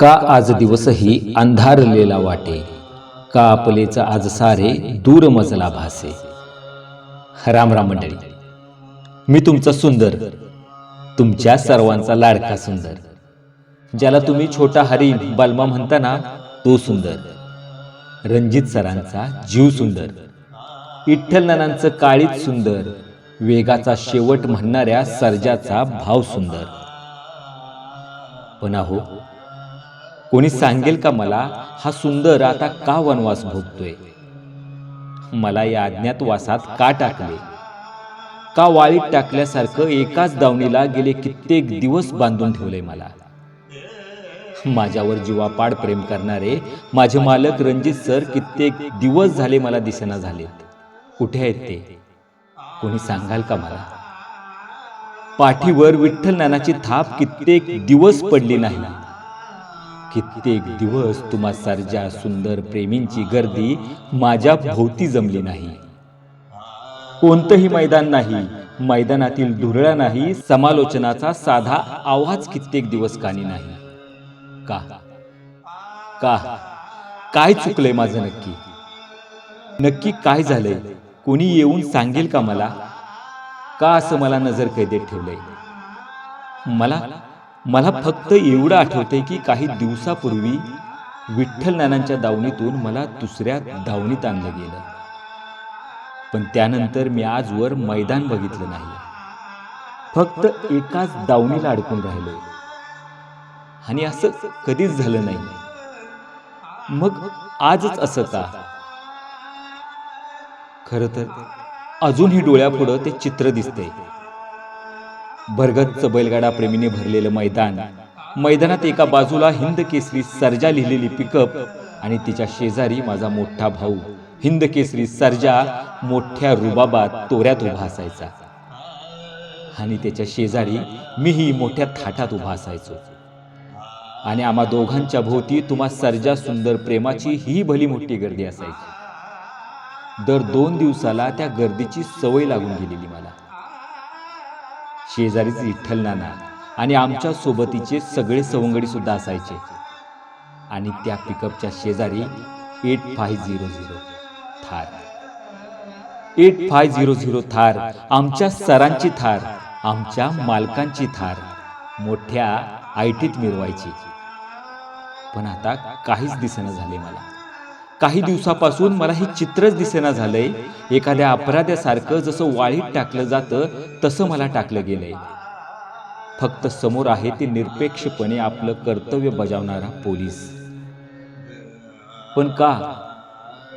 का आज दिवसही अंधारलेला वाटे? का आपलेचं आज सारे दूर मजला भासे. राम राम मंडळी मी तुमचा सुंदर तुमच्या सर्वांचा लाडका सुंदर. ज्याला तुम्ही छोटा हरी बलमा म्हणता ना तो सुंदर. रणजित सरांचा जीव सुंदर. विठ्ठल नानांचं काळीच सुंदर. वेगाचा शेवट म्हणणाऱ्या सर्जाचा भाव सुंदर. पण अहो कोणी सांगेल का मला हा सुंदर आता का वनवास भोगतोय? मला या अज्ञातवासात का टाकले? का वाळीत टाकल्यासारखं एकाच दावणीला गेले कित्येक दिवस बांधून ठेवले मला? माझ्यावर जीवापाड प्रेम करणारे माझे मालक रणजित सर कित्येक दिवस झाले मला दिसेना झालेत. कुठे आहेत ते? कोणी सांगाल का मला? पाठीवर विठ्ठल नानाची थाप कित्येक दिवस पडली नाही. कित्येक दिवस तुम्हा सारख्या सुंदर प्रेमींची गर्दी माझ्या भोवती जमली नाही. कोणतंही मैदान नाही मैदानातील धुरळा नाही समालोचनाचा साधा आवाज कित्येक दिवस कानी नाही. का? का? काय चुकलंय माझं नक्की? नक्की काय झालंय? कोणी येऊन सांगेल का मला? का असं मला नजर कैदेत ठेवलंय? मला मला फक्त एवढं आठवतंय की काही दिवसापूर्वी विठ्ठल नानांच्या दावणीतून मला दुसऱ्या दावणीत आणलं गेलं. पण त्यानंतर मी आजवर मैदान बघितलं नाही. फक्त एकाच दावणीला अडकून राहिलोय आणि असं कधीच झालं नाही. मग आजच असं का? खरं तर अजूनही डोळ्यापुढं ते चित्र दिसतंय. भरगच्च बैलगाडा प्रेमीने भरलेलं मैदान. मैदानात एका बाजूला हिंद केसरी सर्जा लिहिलेली पिकअप आणि तिच्या शेजारी माझा मोठा भाऊ. हिंद केसरी सर्जा मोठ्या रुबाबात तोऱ्यात उभा असायचा. आणि त्याच्या शेजारी मीही मोठ्या थाटात उभा असायचो. आणि आम्हा दोघांच्या भोवती तुम्हा सर्जा सुंदर प्रेमाची ही भली मोठी गर्दी असायची. दर दोन दिवसाला त्या गर्दीची सवय लागून गेलेली मला. शेजारीच विठ्ठल नाना आणि आमच्या सोबतीचे सगळे सवंगडी सुद्धा असायचे. आणि त्या पिकअपच्या शेजारी eight five zero zero Thar. Eight five zero zero Thar आमच्या सरांची थार आमच्या मालकांची थार मोठ्या आयटीत मिरवायची. पण आता काहीच दिसणं झाले मला. काही दिवसापासून मला हे चित्रच दिसेना झालंय. एखाद्या अपराध्यासारखं जसं वाळीत टाकलं जातं तसं मला टाकलं गेलंय. फक्त समोर आहे ते निरपेक्षपणे आपलं कर्तव्य बजावणारा पोलीस. पण का?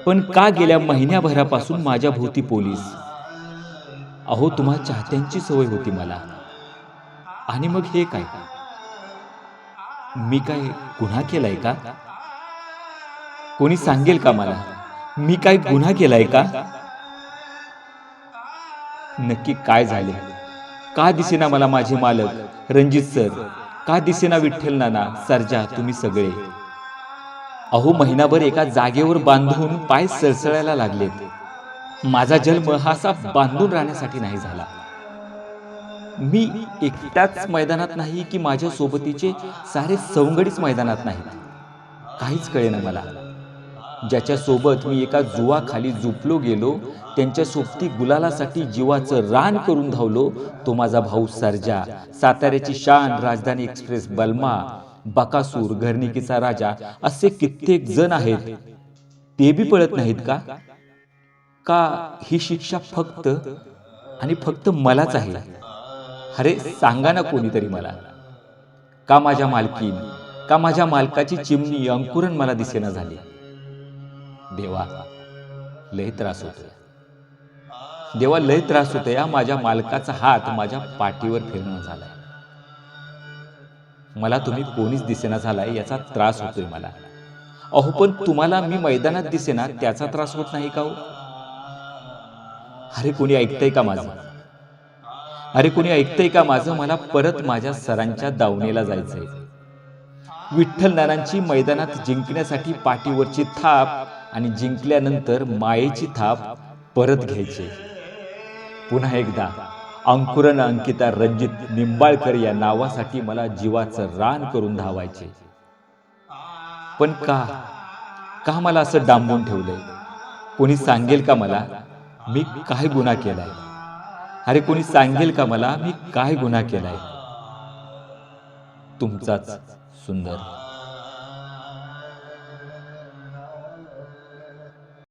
पण का गेल्या महिन्याभरापासून माझ्या भोवती पोलीस? अहो तुम्हा चाहत्यांची सवय होती मला. आणि मग हे काय? मी काय गुन्हा केलाय का? कोणी सांगेल का मला? मी काय गुन्हा केलाय का? नक्की काय झाले? का दिसेना मला माझे मालक? रणजित सर का दिसेना विठ्ठल नाना सरजा तुम्ही सगळे? अहो महिनाभर एका जागेवर बांधून पाय सळसळायला लागलेत. माझा जन्म हा असा बांधून राहण्यासाठी नाही झाला. मी एकट्याच मैदानात नाही की माझ्या सोबतीचे सारे सवंगडीच मैदानात नाहीत. काहीच कळेना मला. ज्याच्यासोबत मी एका जुवाखाली झुपलो गेलो त्यांच्या सोबती गुलालासाठी जीवाचं रान करून धावलो तो माझा भाऊ सर्जा साताऱ्याची शान राजधानी एक्सप्रेस बलमा बकासूर घरनिकीचा राजा असे कित्येक जण आहेत. ते बी पळत नाहीत का? का ही शिक्षा फक्त आणि फक्त मलाच आहे? अरे सांगा ना कोणीतरी मला. का माझ्या मालकीन का माझ्या मालकाची चिमणी अंकुरण मला दिसेना झाली? देवा लय त्रास होतोय. देवा लय त्रास होतोय. या माझ्या मालकाचा हात माझ्या पाठीवर फिरणं झालाय. मला तुम्ही कोणीच दिसेना झालाय याचा त्रास होतोय मला. अहो पण तुम्हाला मी मैदानात दिसेना त्याचा त्रास होत नाही का हो? अरे कोणी ऐकतंय का माझं? अरे कोणी ऐकतंय का माझं? मला परत माझ्या सरांच्या दावणीला जायचंय. विठ्ठल नानांची मैदानात जिंकण्यासाठी पाठीवरची थाप आणि जिंकल्यानंतर मायेची थाप परत घ्यायची. पुन्हा एकदा अंकुरन अंकिता रणजित निंबाळकर या नावासाठी मला जीवाचं रान करून धावायचे. पण का का मला असं डांबून ठेवलंय? कोणी सांगेल का मला मी काय गुन्हा केलाय? अरे कोणी सांगेल का मला मी काय गुन्हा केलाय? तुमचाच सुंदर.